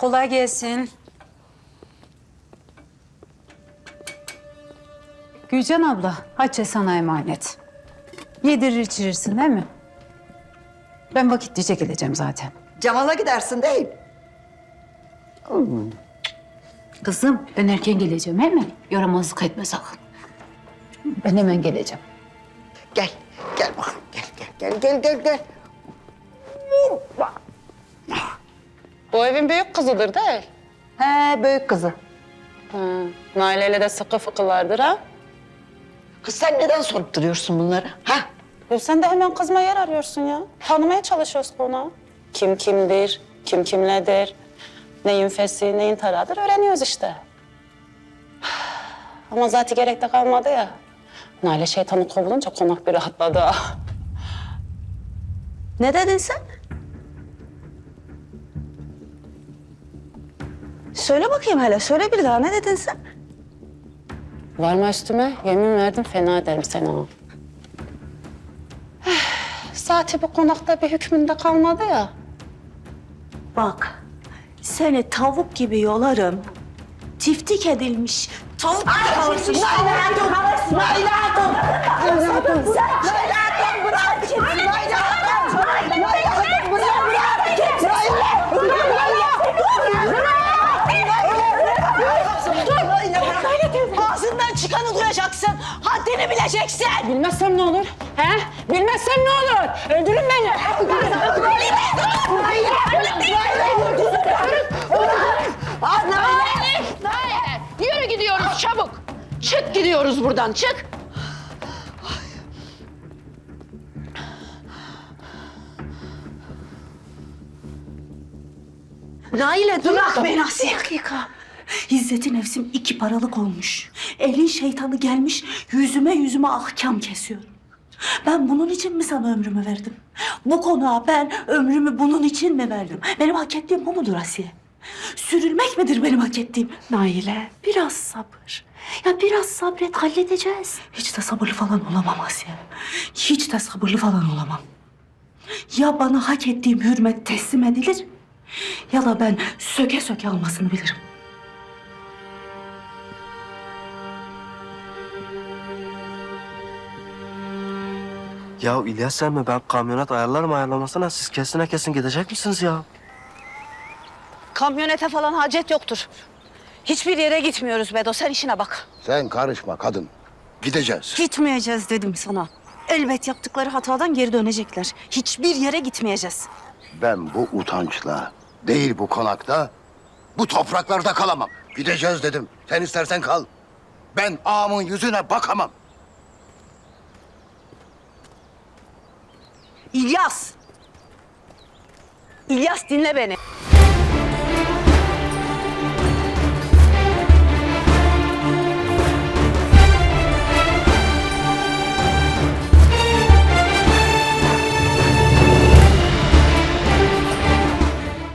Kolay gelsin. Gülcan abla, Hatice sana emanet. Yedirir içirirsin değil mi? Ben vakitlice geleceğim zaten. Cemal'a gidersin değil. Kızım, ben erken geleceğim değil mi? Yaramazlık etme sakın. Ben hemen geleceğim. Gel, gel bakalım. Gel, gel, gel, gel, gel, gel. Bu evin büyük kızıdır değil. He, büyük kızı. Ha, Naile'yle de sıkı fıkılardır ha. Kız sen neden sorup duruyorsun bunları? Ha? Ya sen de hemen kızma yer arıyorsun ya. Tanımaya çalışıyoruz konu. Kim kimdir, kim kimledir, neyin fesi, neyin tarağıdır öğreniyoruz işte. Ama zaten gerek de kalmadı ya. Naile şeytanı kovulunca konak bir rahatladı ha. Ne dedin sen? Söyle bakayım hele, söyle bir daha. Ne dedin sen? Varma üstüme, yemin verdim fena ederim seni ha. Zaten bu konakta bir hükmünde kalmadı ya. Bak, seni tavuk gibi yolarım. Tiftik edilmiş tavuk gibi kalırsın. Nayla'yım. Nayla'yım, bırak Bileceksin. Bilmezsem ne olur? He? Bilmezsem ne olur? Öldürün beni. Naile, yürü gidiyoruz çabuk. Çık gidiyoruz buradan, çık. Naile dur. Bırak beni Asiye. dakika. İzzet'in nefsim iki paralık olmuş. Elin şeytanı gelmiş yüzüme yüzüme ahkam kesiyor. Ben bunun için mi sana ömrümü verdim? Bu konuğa ben ömrümü bunun için mi verdim? Benim hak ettiğim bu mudur Asiye? Sürülmek midir benim hak ettiğim? Naile biraz sabır. Ya biraz sabret halledeceğiz. Hiç de sabırlı falan olamam Asiye. Hiç de sabırlı falan olamam. Ya bana hak ettiğim hürmet teslim edilir ya da ben söke söke almasını bilirim. Ya İlyas emmi ben kamyonet ayarlarım ayarlamasına siz kesine kesin gidecek misiniz ya? Kamyonete falan hacet yoktur. Hiçbir yere gitmiyoruz Bedo. Sen işine bak. Sen karışma kadın. Gideceğiz. Gitmeyeceğiz dedim sana. Elbet yaptıkları hatadan geri dönecekler. Hiçbir yere gitmeyeceğiz. Ben bu utançla değil bu konakta bu topraklarda kalamam. Gideceğiz dedim. Sen istersen kal. Ben ağamın yüzüne bakamam. İlyas! İlyas dinle beni.